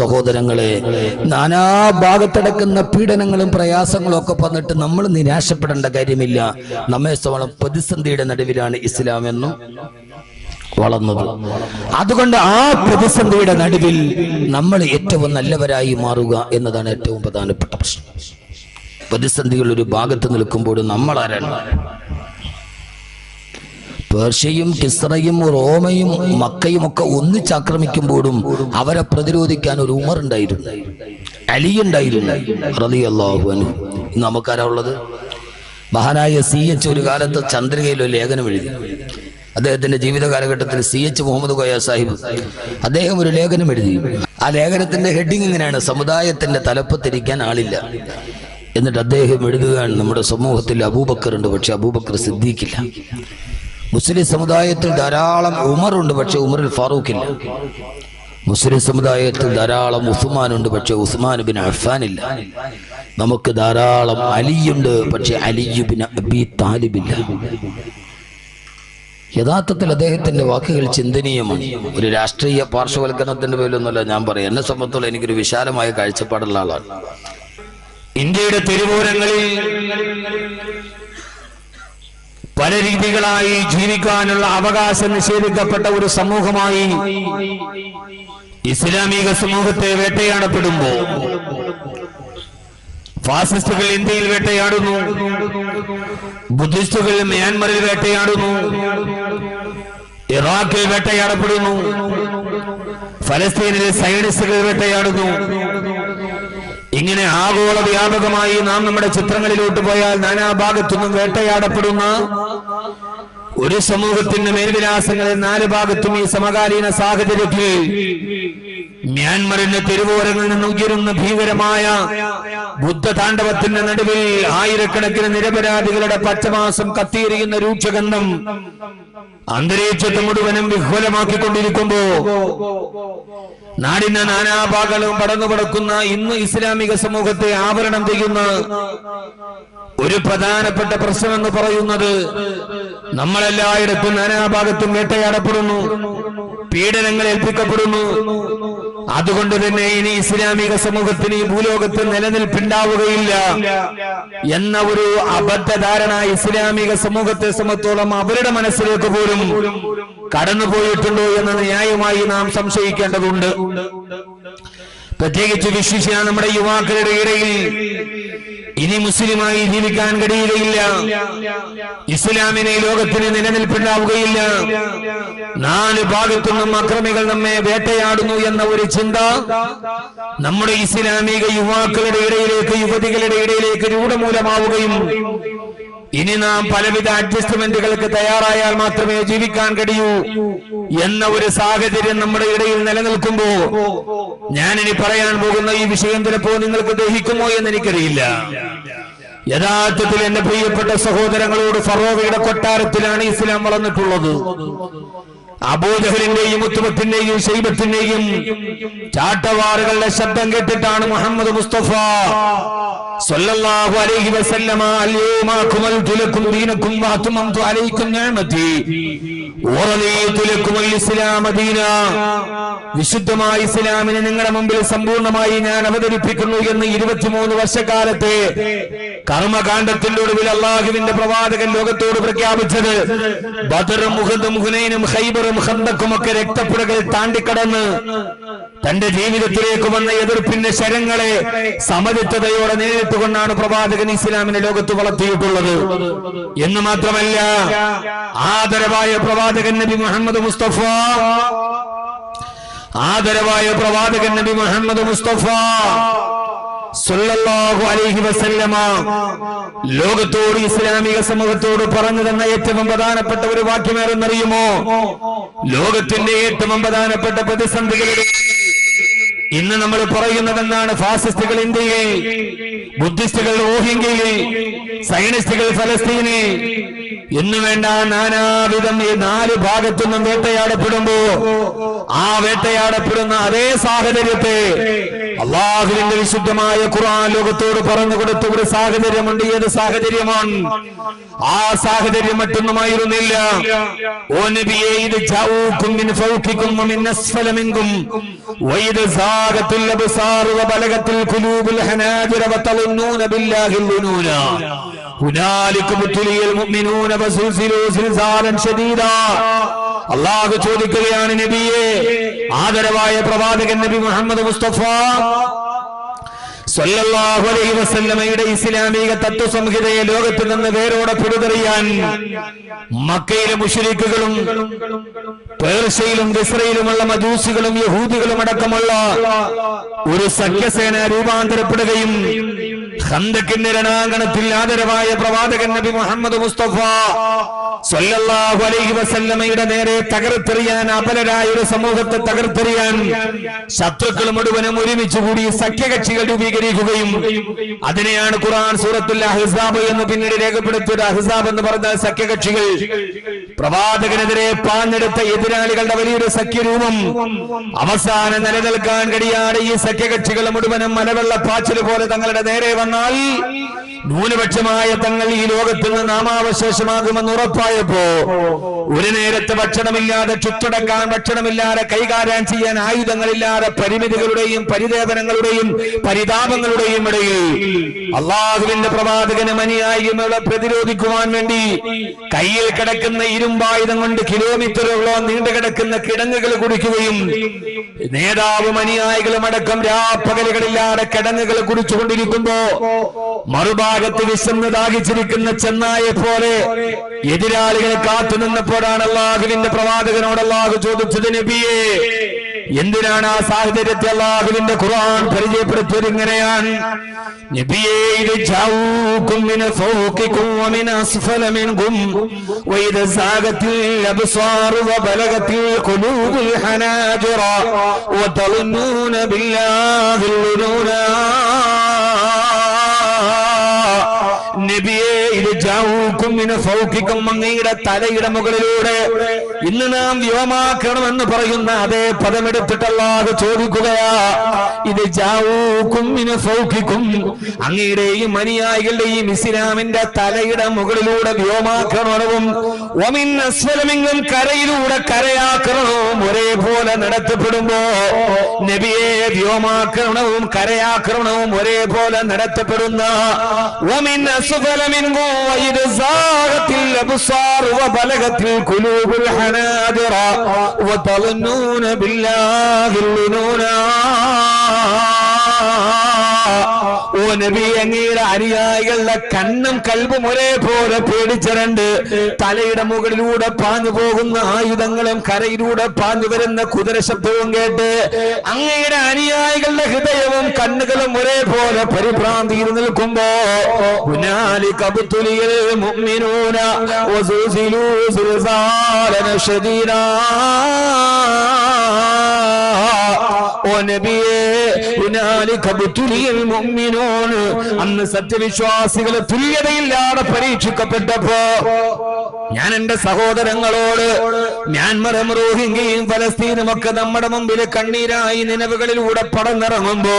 സഹോദരങ്ങളെ നാനാ ഭാഗത്തടക്കുന്ന പീഡനങ്ങളും പ്രയാസങ്ങളും ഒക്കെ വന്നിട്ട് നമ്മൾ നിരാശപ്പെടേണ്ട കാര്യമില്ല. നമ്മെ സംബന്ധിച്ച് പ്രതിസന്ധിയുടെ നടുവിലാണ് ഇസ്ലാം എന്നും വളർന്നത്. അതുകൊണ്ട് ആ പ്രതിസന്ധിയുടെ നടുവിൽ നമ്മൾ ഏറ്റവും നല്ലവരായി മാറുക എന്നതാണ് ഏറ്റവും പ്രധാനപ്പെട്ട പ്രശ്നം. പ്രതിസന്ധികൾ ഒരു ഭാഗത്ത് നിൽക്കുമ്പോൾ നമ്മൾ ആരാണ് പേർഷ്യയും കിസ്റയും റോമയും മക്കയും ഒക്കെ ഒന്നിച്ചാക്രമിക്കുമ്പോഴും അവരെ പ്രതിരോധിക്കാൻ ഒരു ഉമർ ഉണ്ടായിരുന്നു. അലി ഉണ്ടായിരുന്നു. അൻഹു. ഇന്ന് നമുക്കാരാ ഉള്ളത്? മഹാനായ സി എച്ച് ഒരു കാലത്ത് ചന്ദ്രികയിൽ ഒരു ലേഖനം എഴുതി. അദ്ദേഹത്തിന്റെ ജീവിത കാലഘട്ടത്തിൽ സി എച്ച് മുഹമ്മദ് കോയ സാഹിബ് അദ്ദേഹം ഒരു ലേഖനം എഴുതി. ആ ലേഖനത്തിന്റെ ഹെഡിങ് ഇങ്ങനെയാണ് സമുദായത്തിന്റെ തലപ്പത്തിരിക്കാൻ ആളില്ല. എന്നിട്ട് അദ്ദേഹം എഴുതുകയാണ് നമ്മുടെ സമൂഹത്തിൽ അബൂബക്കർ ഉണ്ട് പക്ഷെ അബൂബക്കർ സിദ്ദീഖില്ല. മുസ്ലിം സമുദായത്തിൽ ധാരാളം ഉമറുണ്ട് പക്ഷെ ഉമറിൽ ഫാറൂഖില്ല. മുസ്ലിം സമുദായത്തിൽ ധാരാളം ഉസ്മാനുണ്ട് പക്ഷെ ഉസ്മാൻ ബിൻ അഫാനില്ല നമുക്ക് ധാരാളം അലിയുണ്ട് പക്ഷെ അലിയു ബിൻ അബി താലിബില്ല. യഥാർത്ഥത്തിൽ അദ്ദേഹത്തിന്റെ വാക്കുകൾ ചിന്തനീയമാണ്. ഒരു രാഷ്ട്രീയ പാർശ്വവൽക്കരണത്തിന്റെ പേരിലൊന്നുമല്ല ഞാൻ പറയാം എന്നെ സംബന്ധിച്ചോളം എനിക്കൊരു വിശാലമായ കാഴ്ചപ്പാടുള്ള ആളാണ്. ഇന്ത്യയുടെ തെരുവോരങ്ങളിൽ പല രീതികളായി ജീവിക്കാനുള്ള അവകാശം നിഷേധിക്കപ്പെട്ട ഒരു സമൂഹമായി ഇസ്ലാമിക സമൂഹത്തെ വേട്ടയാടപ്പെടുമ്പോ ഫാസിസ്റ്റുകൾ ഇന്ത്യയിൽ വേട്ടയാടുന്നു ബുദ്ധിസ്റ്റുകൾ മ്യാൻമറിൽ വേട്ടയാടുന്നു ഇറാഖിൽ വേട്ടയാടപ്പെടുന്നു ഫലസ്തീനിലെ സൈനിസ്റ്റുകൾ വേട്ടയാടുന്നു. ഇങ്ങനെ ആഗോള വ്യാപകമായി നാം നമ്മുടെ ചിത്രങ്ങളിലോട്ട് പോയാൽ നാനാഭാഗത്തുനിന്നും വേട്ടയാടപ്പെടുന്ന ഒരു സമൂഹത്തിന്റെ മേൽവിലാസങ്ങളെ നാല് ഭാഗത്തും ഈ സമകാലീന സാഹചര്യത്തിൽ മ്യാൻമറിന്റെ തെരുവോരങ്ങളിൽ നിന്ന് ഉയരുന്ന ഭീകരമായ ബുദ്ധതാണ്ഡവത്തിന്റെ നടുവിൽ ആയിരക്കണക്കിന് നിരപരാധികളുടെ പച്ചമാസം കത്തിയെറിയുന്ന രൂക്ഷഗന്ധം അന്തരീക്ഷത്തെ മുഴുവനും വിഹ്വലമാക്കിക്കൊണ്ടിരിക്കുമ്പോ നാടിന്റെ നാനാഭാഗങ്ങളും പടന്നു പടക്കുന്ന ഇന്ന് ഇസ്ലാമിക സമൂഹത്തെ ആവരണം ചെയ്യുന്ന ഒരു പ്രധാനപ്പെട്ട പ്രശ്നം എന്ന് പറയുന്നത് നമ്മളെല്ലായിടത്തും നാനാഭാഗത്തും വേട്ടയാടപ്പെടുന്നു പീഡനങ്ങൾ ഏൽപ്പിക്കപ്പെടുന്നു. അതുകൊണ്ട് തന്നെ ഇനി ഇസ്ലാമിക സമൂഹത്തിന് ഈ ഭൂലോകത്ത് നിലനിൽപ്പുണ്ടാവുകയില്ല എന്ന ഒരു അബദ്ധധാരണ ഇസ്ലാമിക സമൂഹത്തെ സംബന്ധിച്ചോളം അവരുടെ മനസ്സിലേക്ക് പോലും കടന്നുപോയിട്ടുണ്ടോ എന്ന് ന്യായമായി നാം സംശയിക്കേണ്ടതുണ്ട്. പ്രത്യേകിച്ച് വിശ്വസിച്ച നമ്മുടെ യുവാക്കളുടെ ഇടയിൽ ഇനി മുസ്ലിമായി ജീവിക്കാൻ കഴിയുകയില്ല. ഇസ്ലാമിനെ ലോകത്തിന് നിലനിൽപ്പുണ്ടാവുകയില്ല. നാല് ഭാഗത്തുനിന്നും അക്രമികൾ നമ്മെ വേട്ടയാടുന്നു എന്ന ഒരു ചിന്ത നമ്മുടെ ഇസ്ലാമിക യുവാക്കളുടെ ഇടയിലേക്ക് യുവതികളുടെ ഇടയിലേക്ക് രൂഢമൂലമാവുകയും ഇനി നാം പലവിധ അഡ്ജസ്റ്റ്മെന്റുകൾക്ക് തയ്യാറായാൽ മാത്രമേ ജീവിക്കാൻ കഴിയൂ എന്ന ഒരു സാഹചര്യം നമ്മുടെ ഇടയിൽ നിലനിൽക്കുമ്പോ ഞാൻ ഇനി പറയാൻ പോകുന്ന ഈ വിഷയം ചിലപ്പോ നിങ്ങൾക്ക് ദഹിക്കുമോ എന്ന് എനിക്കറിയില്ല. യഥാർത്ഥത്തിൽ എന്റെ പ്രിയപ്പെട്ട സഹോദരങ്ങളോട് ഫറോവയുടെ കൊട്ടാരത്തിലാണ് ഇസ്ലാം വളർന്നിട്ടുള്ളത്. അബൂജഹലിന്റെയും ഉത്തുമത്തിന്റെയും ശൈബത്തിന്റെയും ചാട്ടവാറുകളുടെ ശബ്ദം കേട്ടിട്ടാണ് മുഹമ്മദ് മുസ്തഫ. സല്ലല്ലാഹു അലൈഹി വസല്ലമ ദീനക്കും അലൈക്കും വിശുദ്ധമായ ഇസ്ലാമിനെ നിങ്ങളുടെ മുമ്പിൽ സമ്പൂർണമായി ഞാൻ അവതരിപ്പിക്കുന്നു എന്ന് ഇരുപത്തിമൂന്ന് വർഷക്കാലത്തെ കർമ്മകാന്ഡത്തിന്റെ ഒടുവിൽ അള്ളാഹുവിന്റെ പ്രവാചകൻ ലോകത്തോട് പ്രഖ്യാപിച്ചത് ബദറും മുഹദും ഹുനൈനും ഹൈബറും ഹന്തക്കും ഒക്കെ രക്തപ്പുഴകൾ താണ്ടിക്കടന്ന് തന്റെ ജീവിതത്തിലേക്ക് വന്ന എതിർപ്പിന്റെ ശരങ്ങളെ സമചിത്തതയോടെ നേരിട്ടുകൊണ്ടാണ് പ്രവാചകൻ ഇസ്ലാമിനെ ലോകത്ത് വളർത്തിയിട്ടുള്ളത്. എന്ന് മാത്രമല്ല ആദരവായ പ്രവാചകൻ നബി മുഹമ്മദ് മുസ്തഫ. ആദരവായ പ്രവാചകൻ നബി മുഹമ്മദ് മുസ്തഫ. സല്ലല്ലാഹു അലൈഹി വസല്ലമ. ലോകത്തോട് ഇസ്ലാമിക സമൂഹത്തോട് പറഞ്ഞു തന്ന ഏറ്റവും പ്രധാനപ്പെട്ട ഒരു വാക്യമേറെന്നറിയുമോ ലോകത്തിന്റെ ഏറ്റവും പ്രധാനപ്പെട്ട പ്രതിസന്ധികളുടെ ഇന്ന് നമ്മൾ പറയുന്നതെന്നാണ് ഫാസിസ്റ്റുകൾ ഇന്ത്യയെ ബുദ്ധിസ്റ്റുകൾ റോഹിംഗ്യയിൽ സൈനിസ്റ്റുകൾ ഫലസ്തീനെ എന്ന് വേണ്ട നാനാവിധം ഈ നാല് ഭാഗത്തുനിന്നും വേട്ടയാടപ്പെടുമ്പോ ആ വേട്ടയാടപ്പെടുന്ന അതേ സാഹചര്യത്തെ അള്ളാഹുവിന്റെ വിശുദ്ധമായ ഖുർആൻ ലോകത്തോട് പറഞ്ഞു കൊടുത്ത ഒരു സാഹചര്യമുണ്ട്. ഏത് സാഹചര്യമാണ്? ആ സാഹചര്യം മറ്റൊന്നുമായിരുന്നില്ല. ഓ നബിയെ ഇത് ജാഊക്കും മിൻ ഫൗഖിക്കും മിൻ അസ്ഫല മിൻകും വഇദ അള്ളാഹു ചോദിക്കുകയാണ് നബിയെ ആദരവായ പ്രവാചകൻ നബി മുഹമ്മദ് മുസ്തഫ. സല്ലല്ലാഹു അലൈഹി വസല്ലമയുടെ ഇസ്ലാമിക തത്വസംഹിതയെ ലോകത്ത് നിന്ന് വേരോടെ പിടിതെറിയാൻ മക്കയിലെ മുഷരിക്കുകളും പേർഷ്യയിലും ഇസ്രയേലുമുള്ള മജൂസികളും യഹൂദികളും അടക്കമുള്ള ഒരു സഖ്യസേന രൂപാന്തരപ്പെടുകയും ഹന്ദക്കിന്റെ രണാങ്കണത്തിൽ ആദരവായ പ്രവാചകൻ നബി മുഹമ്മദ് മുസ്തഫ സല്ലല്ലാഹു അലൈഹി വസല്ലമയുടെ നേരെ തകർത്തെറിയാൻ അപലരായ ഒരു സമൂഹത്തെ തകർത്തെറിയാൻ ശത്രുക്കൾ മുഴുവനും ഒരുമിച്ച് കൂടി സഖ്യകക്ഷികൾ രൂപീകരിക്കുകയും അതിനെയാണ് ഖുർആൻ സൂറത്തുൽ അഹ്സാബ് എന്ന് പിന്നീട് രേഖപ്പെടുത്തിയത്. അഹ്സാബ് എന്ന് പറഞ്ഞ സഖ്യകക്ഷികൾ. പ്രവാചകനെതിരെ പാഞ്ഞെടുത്ത എതിരാളികളുടെ വലിയൊരു സഖ്യരൂപം. അവസാന നിലനിൽക്കാൻ കഴിയാതെ ഈ സഖ്യകക്ഷികൾ മുഴുവനും മലവെള്ളപ്പാച്ചിൽ പോലെ തങ്ങളുടെ നേരെ വന്നാൽ ന്യൂനപക്ഷമായ തങ്ങൾ ഈ ലോകത്തിൽ നിന്ന് നാമാവശേഷമാകുമെന്ന് ഉറപ്പായപ്പോ ഒരു നേരത്തെ ഭക്ഷണമില്ലാതെ ചുറ്റടക്കാൻ ഭക്ഷണമില്ലാതെ കൈകാര്യം ചെയ്യാൻ ആയുധങ്ങളില്ലാതെ പരിമിതികളുടെയും പരിദേവനങ്ങളുടെയും പരിതാപങ്ങളുടെയും ഇടയിൽ അള്ളാഹുവിന്റെ പ്രവാചകന് മനിയായികളെ പ്രതിരോധിക്കുവാൻ വേണ്ടി കയ്യിൽ കിടക്കുന്ന ഇരുമ്പായുധം കൊണ്ട് കിലോമീറ്ററുകളോളം നീണ്ടു കിടക്കുന്ന കിടങ്ങുകൾ കുടിക്കുകയും നേതാവും അനുയായികളും അടക്കം രാപ്പകലുകളില്ലാതെ കിടങ്ങുകൾ കുടിച്ചുകൊണ്ടിരിക്കുമ്പോ മറുഭാഗത്ത് വിശന്ന് ദാഹിച്ചിരിക്കുന്ന ചെന്നായെ പോലെ എതിരാളികളെ കാത്തു നിന്നപ്പോഴാണ് അള്ളാഹുവിന്റെ പ്രവാചകനോട് ചോദിച്ചത് നബിയെ എന്തിനാണ് ആ സാഹചര്യത്തെ അള്ളാഹുവിന്റെ ഖുർആൻ പരിചയപ്പെടുത്തിയത് ഇങ്ങനെയാണ്? നബിയെ മിന അസ്ഫല അബ്സാർ ബില്ലാഹിൽ നബിയെ ഇത് ജാവൂക്കുമ്മിന് സൗഖിക്കും അങ്ങയുടെ തലയുടെ മുകളിലൂടെ. ഇന്ന് നാം വ്യോമാക്കണമെന്ന് പറയുന്ന അതേ പദമെടുത്തിട്ടല്ലാതെ ചോദിക്കുകയാ ഇത് ജാവൂക്കുമ്മിന് സൗഖിക്കും അങ്ങയുടെയും അനുയായികളുടെയും ഇസ്ലാമിന്റെ തലയുടെ മുകളിലൂടെ വ്യോമാക്കണമെന്നും ഒമിൻ കരയിലൂടെ കരയാക്രമണവും ഒരേപോലെ നടത്തപ്പെടുമ്പോ നബിയെ വ്യോമാക്രമണവും കരയാക്രമണവും ഒരേപോലെ നടത്തപ്പെടുന്ന أسفل منكم وإذ زاغت الأبصار وبلغت القلوب الحناجر وتظنون بالله الظنونا ഓ നബി അനുയായികളുടെ കണ്ണും കൽബും ഒരേപോലെ പേടിച്ചിട്ടുണ്ട്. തലയുടെ മുകളിലൂടെ പാഞ്ഞു പോകുന്ന ആയുധങ്ങളും കരയിലൂടെ പാഞ്ഞു വരുന്ന കുതിര ശബ്ദവും കേട്ട് അങ്ങയുടെ അനുയായികളുടെ ഹൃദയവും കണ്ണുകളും ഒരേപോലെ പരിഭ്രാന്തിയിൽ നിൽക്കുമ്പോ ഹുനാലി കബുത്തുലിയിൽ സുൽസാലന ശദീദാ ഓ നബിയേ അന്ന് സത്യവിശ്വാസികളെ തുല്യതയില്ലാതെ പരീക്ഷിക്കപ്പെട്ടപ്പോ ഞാൻ എന്റെ സഹോദരങ്ങളോട് മ്യാൻമറും റോഹിംഗ്യയും ഫലസ്തീനും ഒക്കെ നമ്മുടെ മുമ്പിൽ കണ്ണീരായി നിലവുകളിലൂടെ പടന്നിറങ്ങുമ്പോ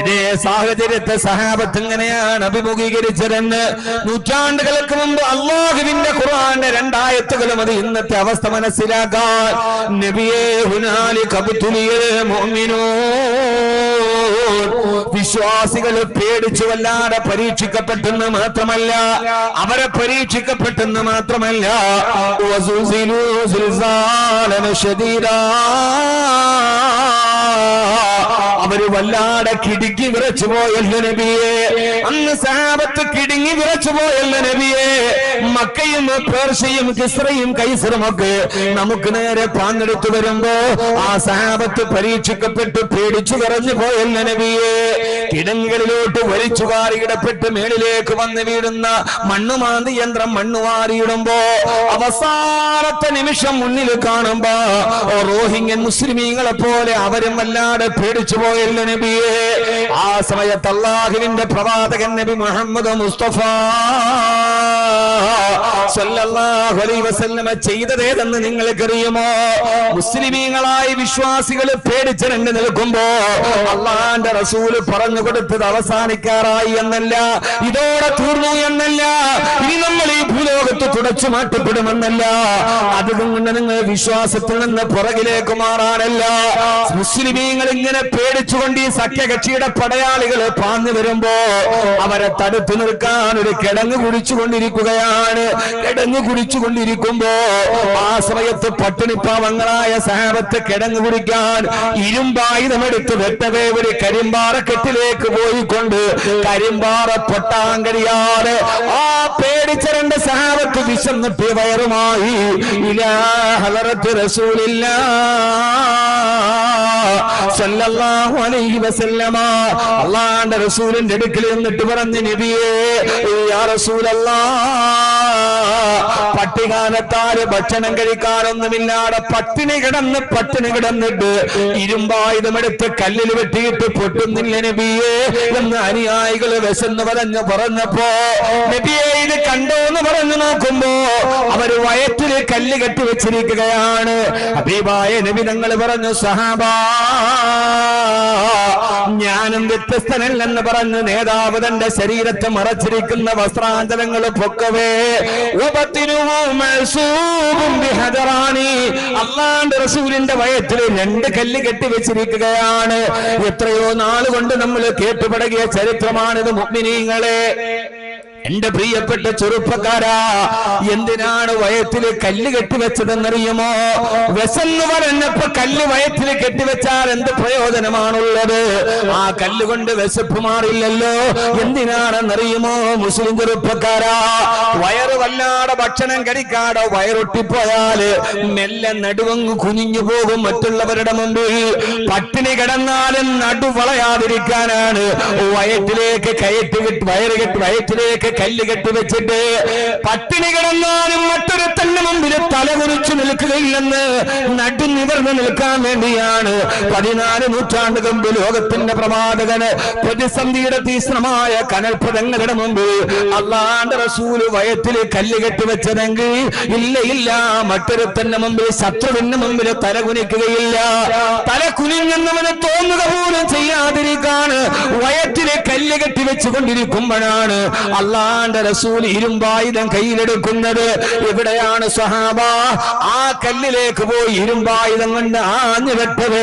ഇതേ സാഹചര്യത്തെ സഹാബത്ത് ഇങ്ങനെയാണ് അഭിമുഖീകരിച്ചതെന്ന് നൂറ്റാണ്ടുകൾക്ക് മുമ്പ് അള്ളാഹുവിന്റെ ഖുർആന്റെ രണ്ടായത്തുകളും അത് ഇന്നത്തെ അവസ്ഥ മനസ്സിലാക്കാൻ നബിയെ ഹുനാലി കബുത്തുലിയെ വിശ്വാസികൾ പേടിച്ചു വല്ലാതെ പരീക്ഷിക്കപ്പെട്ടെന്ന് മാത്രമല്ല അവരെ പരീക്ഷിക്കപ്പെട്ടെന്ന് മാത്രമല്ല വസുസിലു സുൽസാലന ശദീദാ. അവർ വല്ലാടെ കിടുങ്ങി വിറച്ചു പോയല്ല നബിയെ. അന്ന് സാപത്ത് കിടുങ്ങി വിറച്ചു പോയല്ല നബിയെ. മക്കയും പേർഷ്യയും കിസ്രയും കൈസറും ഒക്കെ നമുക്ക് നേരെ പാഞ്ഞെടുത്തു വരുമ്പോ ആ സാപത്ത് പരീക്ഷിക്കപ്പെട്ട് പേടിച്ചു വിറഞ്ഞു പോയല്ല നബിയെ. കിടങ്ങുകളിലോട്ട് വലിച്ചു വാരിയിടപ്പെട്ട് മേളിലേക്ക് വന്ന് വീഴുന്ന മണ്ണുമാന്തി യന്ത്രം മണ്ണുവാരിയിടുമ്പോ അവസാനത്തെ നിമിഷം മുന്നിൽ കാണുമ്പോ റോഹിംഗ്യൻ മുസ്ലിമീങ്ങളെ പോലെ അവരും വല്ലാതെ പേടിച്ചു നബിയെ ആ സമയത്ത് അള്ളാഹുവിന്റെ പ്രവാചകൻ നബി മുഹമ്മദ് മുസ്തഫ വസല്ലമ ചെയ്തതേതെന്ന് നിങ്ങൾക്കറിയുമോ? മുസ്ലിമീങ്ങളായി വിശ്വാസികൾ പേടിച്ചിരണ്ട് നിൽക്കുമ്പോ അള്ളാന്റെ റസൂൽ പറഞ്ഞു കൊടുത്തത് അവസാനിക്കാറായി എന്നല്ല ഇതോടെ തീർന്നു എന്നല്ല ഇനി നമ്മൾ ഈ ഭൂലോകത്ത് തുടച്ചു മാറ്റപ്പെടുമെന്നല്ല അതുകൊണ്ട് നിങ്ങൾ വിശ്വാസത്തിൽ നിന്ന് പുറകിലേക്ക് മാറാനല്ല. മുസ്ലിമീങ്ങൾ ഇങ്ങനെ പേടിച്ചുകൊണ്ട് ഈ സഖ്യകക്ഷിയുടെ പടയാളികൾ പാഞ്ഞു വരുമ്പോ അവരെ തടുത്തു നിൽക്കാൻ ഒരു കിടങ്ങ് കുടിച്ചുകൊണ്ടിരിക്കുകയാണ്. കിടങ്ങ് കുടിച്ചുകൊണ്ടിരിക്കുമ്പോ ആ സമയത്ത് പട്ടിണിപ്പാവങ്ങളായ സഹാബത്ത് കിടങ്ങ് കുടിക്കാൻ ഇരുമ്പായുധമെടുത്ത് വെട്ടവേ ഒരു കരിമ്പാറ കെട്ടിലേക്ക് പോയിക്കൊണ്ട് കരിമ്പാറ പൊട്ടാൻ ആ പേടിച്ച രണ്ട് സഹാബത്ത് വിശന്നിട്ട് വയറുമായി ഇലാ ഹലറത്ത് റസൂലില്ല. സല്ലല്ലാഹു അലൈഹി വസല്ലമ. അള്ളാന്റെ റസൂലിന്റെ അടുക്കൽ എന്നിട്ട് പറഞ്ഞു നബിയേ യാ റസൂലല്ലാ പട്ടികാലത്താൽ ഭക്ഷണം കഴിക്കാനൊന്നുമില്ലാതെ പട്ടിണി കിടന്ന് പട്ടിണി കിടന്നിട്ട് ഇരുമ്പായുധമെടുത്ത് കല്ലിൽ വെട്ടിയിട്ട് പൊട്ടുന്നില്ല നബിയേ എന്ന് അനുയായികൾ വിശന്ന് പറഞ്ഞു പറഞ്ഞപ്പോ നബിയെ ഇത് കണ്ടോ എന്ന് പറഞ്ഞു നോക്കുമ്പോ അവർ വയറ്റിൽ കല്ല് കെട്ടി വെച്ചിരിക്കുകയാണ്. അബീബായ നബി തങ്ങൾ പറഞ്ഞു സഹാബാ ഞാനും വ്യത്യസ്തനല്ലെന്ന് പറഞ്ഞ് നേതാവ് തന്റെ ശരീരത്തെ മറച്ചിരിക്കുന്ന വസ്ത്രാഞ്ചലങ്ങൾ പൊക്കവേ അള്ളാന്റെ റസൂലിന്റെ വയത്തിൽ രണ്ട് കല്ല് കെട്ടി വെച്ചിരിക്കുകയാണ്. എത്രയോ നാളുകൊണ്ട് നമ്മൾ കേട്ടുപടകിയ ചരിത്രമാണിത് മുഗ്മിനീങ്ങളെ. എന്റെ പ്രിയപ്പെട്ട ചെറുപ്പക്കാരാ എന്തിനാണ് വയത്തിൽ കല്ല് കെട്ടിവെച്ചതെന്നറിയുമോ? വെസെന്ന് പറഞ്ഞപ്പോ കല്ല് വയത്തിൽ കെട്ടിവെച്ചാൽ എന്ത് പ്രയോജനമാണുള്ളത്? ആ കല്ല് കൊണ്ട് വിശപ്പ് മാറില്ലല്ലോ. എന്തിനാണെന്നറിയുമോ മുസ്ലിം ചെറുപ്പക്കാരാ? വയറ് വല്ലാതെ ഭക്ഷണം കഴിക്കാതെ വയറൊട്ടിപ്പോയാൽ മെല്ലെ നടുവങ്ങ് കുനിഞ്ഞു പോകും മറ്റുള്ളവരുടെ മുമ്പിൽ. പട്ടിണി കിടന്നാലും നടു വളയാതിരിക്കാനാണ് വയറ്റിലേക്ക് കയറ്റി വയറ് കെട്ടി വയറ്റിലേക്ക് കല്ല് കെട്ടിവെച്ചിട്ട് പട്ടിണി കിടന്നാലും മറ്റൊരു തന്നെ മുമ്പിൽ തല കുറിച്ചു നിൽക്കുകയില്ലെന്ന് നടു നിവർന്ന് നിൽക്കാൻ വേണ്ടിയാണ്. പതിനാല് നൂറ്റാണ്ട് മുമ്പ് ലോകത്തിന്റെ പ്രവാചകന് പ്രതിസന്ധിയുടെ തീഷ്ണമായ കനൽപദങ്ങളുടെ മുമ്പിൽ അള്ളാന്റെ റസൂൽ വയത്തിൽ കല്ല് കെട്ടിവെച്ചതെങ്കിൽ ഇല്ല ഇല്ല. മറ്റൊരു തന്നെ മുമ്പിൽ ശത്രുവിന്റെ മുമ്പിൽ തല കുനിക്കുകയില്ല. തല കുനിഞ്ഞെന്നവന് തോന്നുക പോലും ചെയ്യാതിരിക്കാണ്. വയറ്റിലെ കല്ല് കെട്ടി വെച്ചുകൊണ്ടിരിക്കുമ്പോഴാണ് അള്ളാന്റെ റസൂൽ ഇരുമ്പായുധം കയ്യിലെടുക്കുന്നത്. എവിടെയാണ് സഹാബ ആ കല്ലിലേക്ക് പോയി ഇരുമ്പായുധം കൊണ്ട് ആഞ്ഞു വെട്ടത്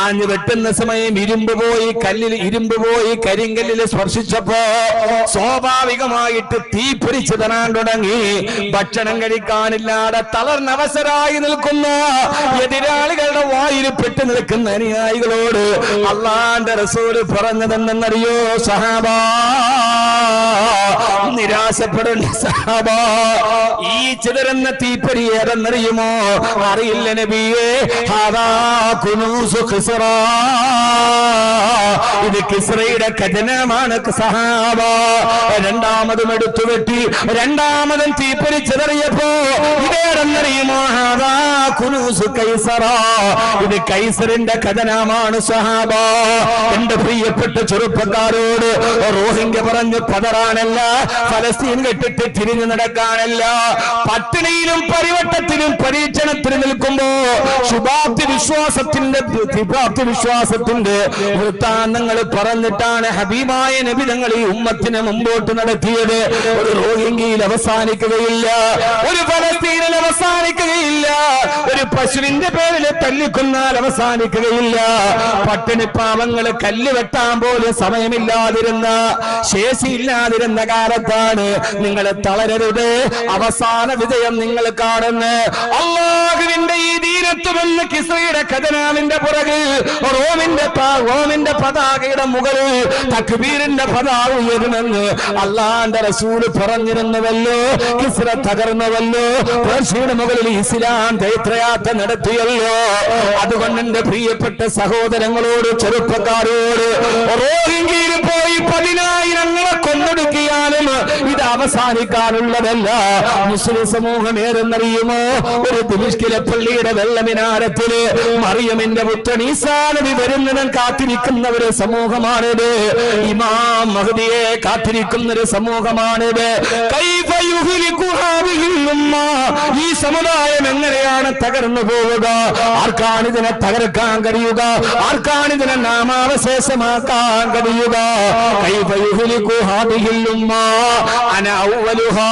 ആഞ്ഞു വെട്ടുന്ന സമയം ഇരുമ്പ് പോയി കല്ലിൽ ഇരുമ്പ് പോയി കരിങ്കല്ലിൽ സ്പർശിച്ചപ്പോ സ്വാഭാവികമായിട്ട് തീ പിടിച്ചു തരാൻ തുടങ്ങി. ഭക്ഷണം കഴിക്കാനില്ലാതെ തളർന്നവസരായി നിൽക്കുന്ന എതിരാളികളുടെ വായിൽ പെട്ടു നിൽക്കുന്ന അനുയായികളോട് അള്ളാന്റെ റസൂൽ പറഞ്ഞതെന്നറിയോ സഹാബാ നിരാശപ്പെടേണ്ട സഹാബ ഈ ചിതരെന്ന തീപ്പരി ഏതെന്നറിയുമോ? അറിയില്ല നബിയേ. ഹാദാ കുനൂസു ഖിസ്റ. ഇത് കിസ്രയുടെ ഖജനമാണ് സഹാബ. രണ്ടാമതും എടുത്തു വെട്ടി. രണ്ടാമതും തീപ്പരി ചിതറിയപ്പോ ഇതേടെന്നറിയുമോ ഹാദാ കുനൂസു കൈസറ ഇത് കൈസറിന്റെ ഖജനമാണ് സഹാബ. എന്റെ പ്രിയപ്പെട്ട ചെറുപ്പക്കാരോട് റോഹിംഗ്യ പറഞ്ഞു പതറാനല്ല ഫലസ്തീൻ കെട്ടിട്ട് തിരിഞ്ഞു നടക്കാനല്ല. പട്ടിണിയിലും പരിവട്ടത്തിലും പരീക്ഷണത്തിൽ നിൽക്കുമ്പോ ശുഭാപ്തി വിശ്വാസത്തിന്റെ ശുഭാപ്തി വിശ്വാസത്തിന്റെ വൃത്താന്തങ്ങൾ പറഞ്ഞിട്ടാണ് ഹബീബായ നബി തങ്ങൾ ഈ ഉമ്മത്തിനെ മുമ്പോട്ട് നടത്തിയത്. ഒരു റോഹിംഗ്യയിൽ അവസാനിക്കുകയില്ല. ഒരു ഫലസ്തീനിൽ അവസാനിക്കുകയില്ല. ഒരു പശുവിന്റെ പേരിൽ തല്ലിക്കൊന്നാൽ അവസാനിക്കുകയില്ല. പട്ടിണി പാവങ്ങൾ കല്ല് വെട്ടാൻ പോലും സമയമില്ലാതിരുന്ന ശേഷിയില്ലാതിരുന്ന കാലത്താണ് നിങ്ങൾ തളരരുത്. അവസാന വിജയം നിങ്ങൾ കാണുന്ന. അള്ളാഹുവിന്റെ ഈ ദീനത്വമെന്ന് കിസയുടെ ഖജനാവിന്റെ പുറകിൽ റോമിന്റെ പ- റോമിന്റെ പതാകയുടെ മുകളിൽ തക്ബീറിന്റെ പതാക ഉയരുമെന്ന് അള്ളാന്റെ റസൂൽ പറഞ്ഞിരുന്നുവല്ലോ. കിസ്ര തകർന്നുവല്ലോ. പേർഷ്യയുടെ മുകളിൽ ഇസ്ലാം ചൈത്രയാത്ര നടത്തിയല്ലോ. അതുകൊണ്ട് എന്റെ പ്രിയപ്പെട്ട സഹോദരങ്ങളോട് ചെറുപ്പക്കാരോട് റോഹിംഗ്യയിൽ പോയി പതിനായിരങ്ങളെ കൊന്നൊടുക്കിയാലും ഇത് അവസാനിക്കാനുള്ളതല്ല. മുസ്ലിം സമൂഹം ഏതെന്നറിയുമോ? ഒരു ദിമിഷ്കിലെ പള്ളിയുടെ വെള്ളമിനാരത്തിൽ മറിയമിന്റെ നബി വരുന്നവൻ കാത്തിരിക്കുന്ന ഒരു സമൂഹമാണിത്. ഇമാം മഹദിയെ കാത്തിരിക്കുന്ന ഒരു സമൂഹമാണിത് ഈ സമുദായം എങ്ങനെയാണ് തകർന്നു പോവുക ആർക്കാണ് ഇതിനെ തകർക്കാൻ കഴിയുക ആർക്കാണ് ഇതിനെ നാമാവശേഷമാക്കാൻ കഴിയുക കൈഫ യുഹ്ലികു ഹാദിഹിൽ ഉമ്മ. അന അവ്വലുഹാ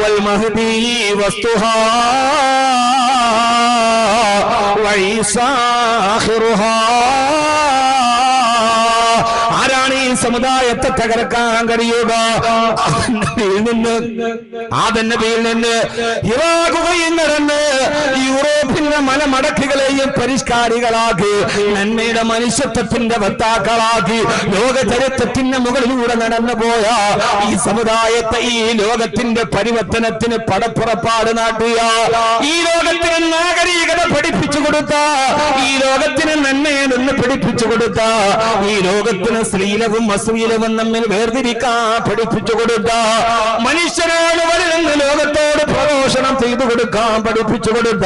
والمهدي وسطها وعيسى آخرها ആരാണ് ഈ സമുദായത്തെ തകർക്കാൻ കഴിയുക ആദന്നബിയിൽ നിന്ന് പേരിൽ നിന്ന് ഇറാഖുകയും നടന്ന് യൂറോപ്പിന്റെ മലമടക്കുകളെയും പരിഷ്കാരികളാക്കി നന്മയുടെ മനുഷ്യത്വത്തിന്റെ വക്താക്കളാക്കി ലോക ചരിത്രത്തിന്റെ മുകളിലൂടെ നടന്നു പോയ ഈ സമുദായത്തെ ഈ ലോകത്തിന്റെ പരിവർത്തനത്തിന് പടപ്പുറപ്പാട് നാട്ടിയ ഈ ലോകത്തിന് നാഗരികത പഠിപ്പിച്ചു കൊടുത്ത ഈ ലോകത്തിന് നന്മയെ നിന്ന് പഠിപ്പിച്ചു കൊടുത്ത ഈ ലോകത്തിന് ശ്രീലവും അശ്ലീലവും നമ്മിൽ വേർതിരിക്കാൻ പഠിപ്പിച്ചു കൊടുക്ക മനുഷ്യരാണ് വരുന്ന ലോകത്തോട് പ്രഘോഷണം ചെയ്തു കൊടുക്കാൻ പഠിപ്പിച്ചു കൊടുക്ക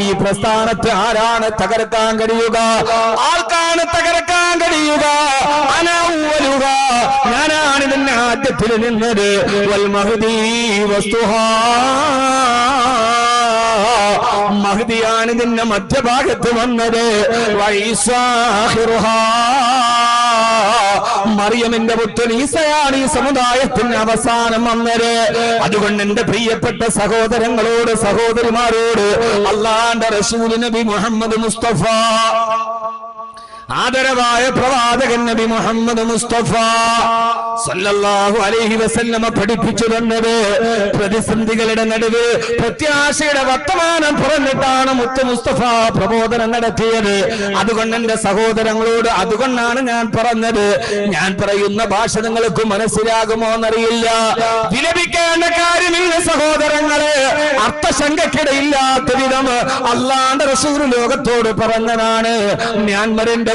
ഈ പ്രസ്ഥാനത്തെ ആരാണ് തകർക്കാൻ കഴിയുക? ആർക്കാണ് തകർക്കാൻ കഴിയുക? അനൗവലുക ഞാനാണ് ഇതിന്റെ ആദ്യത്തിൽ നിന്നത്. വൽ മഹദീ വസ്തുഹാ. മഹദിയാണ് ഇതിന്റെ മധ്യഭാഗത്ത് വന്നത്. വൈസാഹിറുഹാ. മറിയമിന്റെ പുത്രൻ ഈസയാണ് ഈ സമുദായത്തിന് അവസാനം വന്നത്. അതുകൊണ്ട് എന്റെ പ്രിയപ്പെട്ട സഹോദരങ്ങളോട് സഹോദരിമാരോട് അള്ളാന്റെ റസൂൽ നബി മുഹമ്മദ് മുസ്തഫ ആദരവായ പ്രവാചകൻ നബി മുഹമ്മദ് മുസ്തഫ സല്ലല്ലാഹു അലൈഹി വസല്ലമ പഠിപ്പിച്ചു തന്നത് പ്രതിസന്ധികളുടെ നടുവ് പ്രത്യാശയുടെ വർത്തമാനം പുറന്നിട്ടാണ് മുത്ത് മുസ്തഫ പ്രബോധനം നടത്തിയത്. അതുകൊണ്ട് എന്റെ സഹോദരങ്ങളോട് അതുകൊണ്ടാണ് ഞാൻ പറഞ്ഞത്. ഞാൻ പറയുന്ന ഭാഷ നിങ്ങൾക്ക് മനസ്സിലാകുമോ എന്നറിയില്ല. വിലപിക്കേണ്ട കാര്യമില്ല സഹോദരങ്ങളെ. അർത്ഥശങ്കക്കിടയില്ലാത്ത വിധം അല്ലാണ്ട് റസൂർ ലോകത്തോട് പറഞ്ഞതാണ്. മ്യാൻമറിന്റെ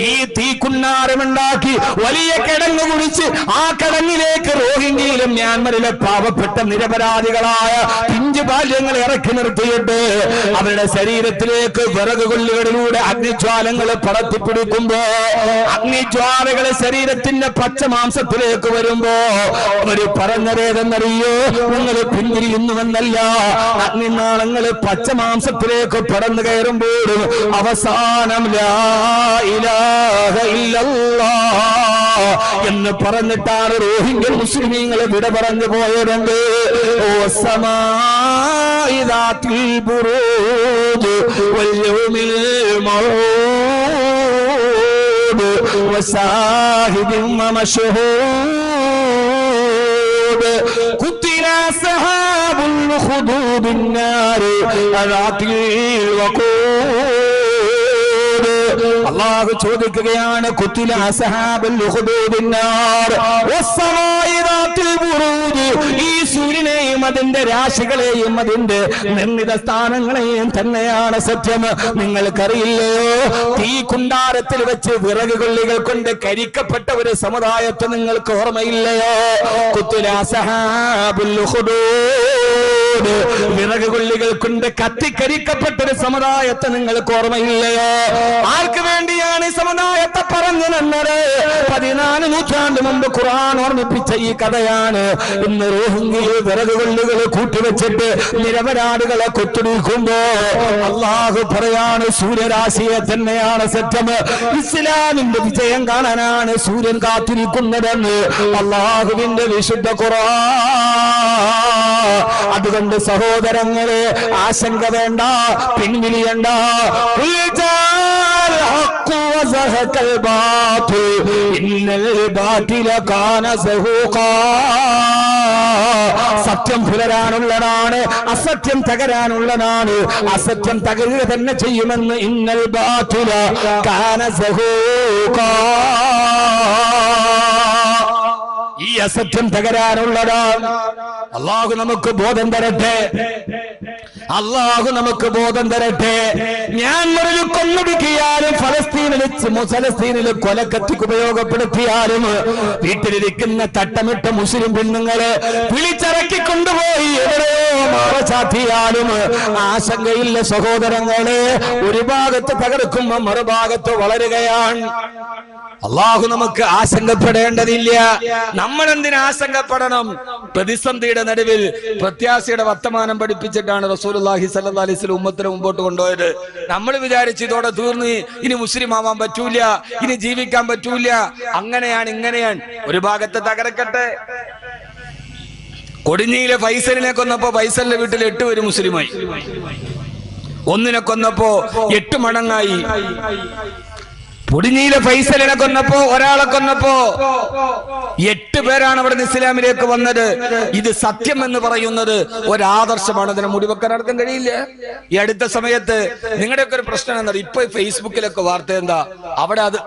ഈ തീക്കുന്നാരമുണ്ടാക്കി വലിയ കിടങ്ങ് കുടിച്ച് ആ കിടങ്ങിലേക്ക് റോഹിംഗ്യയിലും മ്യാൻമറിലെ പാവപ്പെട്ട നിരപരാധികളായ പിഞ്ചു ബാല്യങ്ങൾ ഇറക്കി നിർത്തിയിട്ട് അവരുടെ ശരീരത്തിലേക്ക് വിറക് കൊല്ലുകളിലൂടെ അഗ്നിജ്വാലങ്ങൾ പടത്തിപ്പിടിക്കുമ്പോ അഗ്നിജ്വാലകളെ ശരീരത്തിന്റെ പച്ച മാംസത്തിലേക്ക് വരുമ്പോ അവർ പറഞ്ഞതേതെന്നറിയോ? നിങ്ങൾ പിന്തിരിയുന്നുവെന്നല്ല. അഗ്നിനാളങ്ങൾ പച്ച മാംസത്തിലേക്ക് പടന്നു കയറുമ്പോഴും അവസാനം ലാ ഇല്ലല്ലാഹ് എന്ന് പറഞ്ഞിട്ടാണ് റോഹിംഗ്യ മുസ്ലിമീങ്ങളെ വിട പറഞ്ഞു പോയതുണ്ട് ഓ സമാഇദാത്തിൽ ബുറൂജ് വൽയൗമിൽ മൗഊദ് വസാഹിദിൻ ومشهود قتل أصحاب الخدود النار ذات الوقود അള്ളാഹു ചോദിക്കുകയാണ്. ഈ സൂര്യനെയും അതിന്റെ രാശികളെയും അതിന്റെ നിർമ്മിത സ്ഥാനങ്ങളെയും തന്നെയാണ് സത്യം. നിങ്ങൾക്കറിയില്ലയോ? തീ കുണ്ടാരത്തിൽ വെച്ച് വിറക് കൊള്ളികൾ കൊണ്ട് കരിക്കപ്പെട്ട ഒരു സമുദായത്തെ നിങ്ങൾക്ക് ഓർമ്മയില്ലയോ? കുത്തില അസഹാബുൽ ഉഖ്ദൂദ്. വിറക് കൊള്ളികൾ കൊണ്ട് കത്തിക്കരിക്കപ്പെട്ട ഒരു സമുദായത്തെ നിങ്ങൾക്ക് ഓർമ്മയില്ലയോ? ആർക്ക് വേണ്ടിയാണ് ഈ സമുദായത്തെ പറഞ്ഞു തന്നത്? പതിനാല് നൂറ്റാണ്ട് മുമ്പ് ഖുർആൻ ഓർമ്മിപ്പിച്ച ഈ കഥയാണ്. ഇന്ന് റോഹിംഗ്യയിൽ വിറകുകൊള്ളികൾ കൂട്ടിവെച്ചിട്ട് നിരപരാധികളെ കൊത്തുടിക്കുമ്പോ അള്ളാഹു പറയാണ് സൂര്യരാശിയെ തന്നെയാണ് സത്യം. ഇസ്ലാമിന്റെ വിജയം കാണാനാണ് സൂര്യൻ കാത്തിരിക്കുന്നതെന്ന് അള്ളാഹുവിന്റെ വിശുദ്ധ ഖുർആൻ. അതുകൊണ്ട് അതുകൊണ്ട് സഹോദരങ്ങളെ ആശങ്ക വേണ്ട പിൻവിളിയണ്ട സത്യം പുലരാനുള്ളതാണ് അസത്യം തകരാനുള്ളതാണ്. അസത്യം തകരുക തന്നെ ചെയ്യുമെന്ന് ഇന്നൽ ബാത്തുല കാന സഹൂക ഈ അസത്യം തകരാനുള്ളതാണ് അള്ളാഹു നമുക്ക് ബോധം തരട്ടെ. അള്ളാഹു നമുക്ക് ബോധം തരട്ടെ. ഞാൻ ഒരു കൊന്നൊടുക്കിയാലും ഫലസ്തീനിൽ ഫലസ്തീനിൽ കൊലക്കത്തിക്ക് ഉപയോഗപ്പെടുത്തിയാലും വീട്ടിലിരിക്കുന്ന തട്ടമിട്ട മുസ്ലിം പെണ്ണുങ്ങളെ വിളിച്ചിറക്കി കൊണ്ടുപോയി എവിടെയോ മാറ ചാത്തിയാലും ആശങ്കയില്ല സഹോദരങ്ങളെ. ഒരു ഭാഗത്ത് തകർക്കുമ്പോ മറുഭാഗത്ത് വളരുകയാണ്. അള്ളാഹു നമുക്ക് ആശങ്കപ്പെടേണ്ടതില്ല. നമ്മൾ എന്തിനാ ആശങ്കപ്പെടണം? പ്രതിസന്ധിയുടെ നടുവിൽ പ്രത്യാശയുടെ വർത്തമാനം പഠിപ്പിച്ചിട്ടാണ് അലൈഹി വസല്ലം ഉമ്മത്തിനെ മുമ്പോട്ട് കൊണ്ടുപോയത്. നമ്മൾ വിചാരിച്ച് ഇതോടെ തീർന്ന് ഇനി മുസ്ലിം ആവാൻ പറ്റൂല ഇനി ജീവിക്കാൻ പറ്റൂല. അങ്ങനെയാണ് ഇങ്ങനെയാണ്. ഒരു ഭാഗത്ത് തകർക്കട്ടെ. കൊടിഞ്ഞിയിലെ ഫൈസലിനെ കൊന്നപ്പോ ഫൈസലിന്റെ വീട്ടിൽ എട്ട് പേര് മുസ്ലിമായി. ഒന്നിനെ കൊന്നപ്പോ എട്ട് മടങ്ങായി. പൊടിഞ്ഞിയിലെ ഫൈസലിനെ കൊന്നപ്പോ ഒരാളെ കൊന്നപ്പോ. എട്ട് പേരാണ് അവിടെ ഇസ്ലാമിലേക്ക് വന്നത്. ഇത് സത്യം എന്ന് പറയുന്നത് ഒരാദർശമാണ്. അതിനെ മുടിവെക്കാൻ നടത്താൻ കഴിയില്ല. ഈ അടുത്ത സമയത്ത് നിങ്ങളുടെയൊക്കെ ഒരു പ്രശ്നം എന്താ? ഇപ്പൊ ഫേസ്ബുക്കിലൊക്കെ വാർത്ത എന്താ? അവിടെ അത്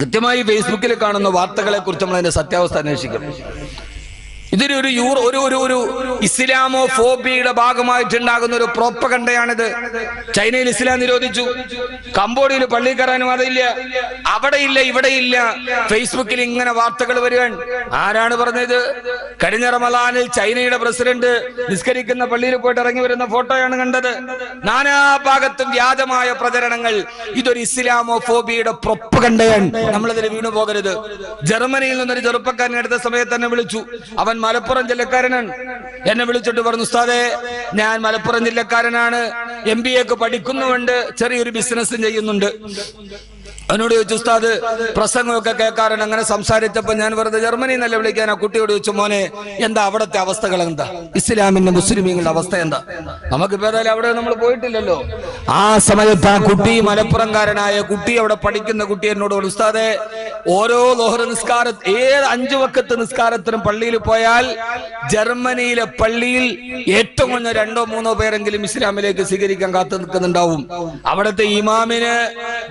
കൃത്യമായി ഫേസ്ബുക്കിൽ കാണുന്ന വാർത്തകളെ കുറിച്ച് നമ്മൾ അതിന്റെ സത്യാവസ്ഥ അന്വേഷിക്കും. ഇതൊരു ഒരു യൂറോ ഒരു ഒരു ഒരു ഇസ്ലാമോ ഫോബിയുടെ ഭാഗമായിട്ടുണ്ടാകുന്ന ഒരു പ്രോപ്പകണ്ടയാണിത് ചൈനയിൽ ഇസ്ലാം നിരോധിച്ചു. കംബോഡിയയിൽ പള്ളി കയറാനും അതില്ല. അവിടെ ഇല്ല ഇവിടെ ഇല്ല ഫേസ്ബുക്കിൽ ഇങ്ങനെ വാർത്തകൾ വരികയാണ്. ആരാണ് പറഞ്ഞത്? കഴിഞ്ഞ റമലാനിൽ ചൈനയുടെ പ്രസിഡന്റ് നിസ്കരിക്കുന്ന പള്ളിയിൽ പോയിട്ട് ഇറങ്ങി വരുന്ന ഫോട്ടോയാണ് കണ്ടത്. നാനാ ഭാഗത്തും വ്യാജമായ പ്രചരണങ്ങൾ. ഇതൊരു ഇസ്ലാമോ ഫോബിയുടെ പ്രൊപ്പകണ്ടയാണ് നമ്മളതിന് വീണു പോകരുത് ജർമ്മനിയിൽ നിന്നൊരു ചെറുപ്പക്കാരനെ എടുത്ത സമയത്ത് തന്നെ വിളിച്ചു. അവൻ മലപ്പുറം ജില്ലക്കാരനാണ്. എന്നെ വിളിച്ചിട്ട് പറഞ്ഞു ഉസ്താദേ ഞാൻ മലപ്പുറം ജില്ലക്കാരനാണ്. എം ബി എക്ക് പഠിക്കുന്നുണ്ട് ചെറിയൊരു ബിസിനസ്സും ചെയ്യുന്നുണ്ട്. അവനോട് ചോദിച്ചു ഉസ്താദ് പ്രസംഗമൊക്കെ കേൾക്കാറുണ്ട്. അങ്ങനെ സംസാരിച്ചപ്പോ ഞാൻ വെറുതെ ജർമ്മനി എന്നല്ല വിളിക്കാൻ ആ കുട്ടിയോട് ചോദിച്ചു മോനെ എന്താ അവിടത്തെ അവസ്ഥകൾ എന്താ? ഇസ്ലാമിന്റെ മുസ്ലിമീങ്ങളുടെ അവസ്ഥ എന്താ? നമുക്ക് ഏതായാലും അവിടെ നമ്മൾ പോയിട്ടില്ലല്ലോ. ആ സമയത്ത് ആ കുട്ടി മലപ്പുറംകാരനായ കുട്ടി അവിടെ പഠിക്കുന്ന കുട്ടി എന്നോട് ഉസ്താദെ ഓരോ ലോഹർ നിസ്കാര ഏത് അഞ്ചു വക്കത്ത് നിസ്കാരത്തിനും പള്ളിയിൽ പോയാൽ ജർമ്മനിയിലെ പള്ളിയിൽ ഏറ്റവും കുറഞ്ഞ രണ്ടോ മൂന്നോ പേരെങ്കിലും ഇസ്ലാമിലേക്ക് സ്വീകരിക്കാൻ കാത്തു നിൽക്കുന്നുണ്ടാവും. അവിടുത്തെ ഇമാമിന്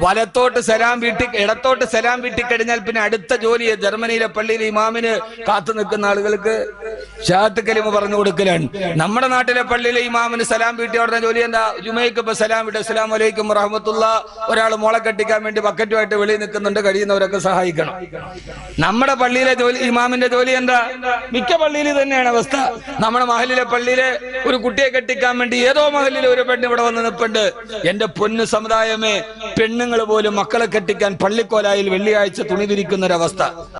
വലത്തോട്ട് സലാം വീട്ടി ഇടത്തോട്ട് സലാം വീട്ടി കഴിഞ്ഞാൽ പിന്നെ അടുത്ത ജോലി ജർമ്മനിയിലെ പള്ളിയിലെ ഇമാമിന് കാത്തു നിൽക്കുന്ന ആളുകൾക്ക് ഷാത്ത് കലിമ പറഞ്ഞു കൊടുക്കലാണ്. നമ്മുടെ നാട്ടിലെ പള്ളിയിലെ ഇമാമിന് സലാം വീട്ടി അവിടെ ജോലി എന്താ? ജുമയ്ക്ക് ഇപ്പൊ സലാം വിട്ട്. അസ്സലാം വലൈക്കും റഹമത്തുള്ള ഒരാൾ മോളെ കെട്ടിക്കാൻ വേണ്ടി ബക്കറ്റുമായിട്ട് വെളിയിൽ നിൽക്കുന്നുണ്ട്. കഴിയുന്നവരൊക്കെ സഹായിക്കണം. നമ്മുടെ പള്ളിയിലെ ജോലി ഇമാമിന്റെ ജോലി എന്താ? മിക്ക പള്ളിയിൽ തന്നെയാണ് അവസ്ഥ. നമ്മുടെ മഹലിലെ പള്ളിയിലെ ഒരു കുട്ടിയെ കെട്ടിക്കാൻ വേണ്ടി ഏതോ മഹലിലെ ഒരു പെണ്ണ് ഇവിടെ വന്ന് നിൽപ്പുണ്ട്. എന്റെ പൊന്ന് സമുദായമേ പെണ്ണുങ്ങൾ പോലും മക്കളെ കെട്ടിക്കാൻ പള്ളിക്കോലായിൽ വെള്ളിയാഴ്ച തുണിതിരിക്കുന്നൊരവസ്ഥ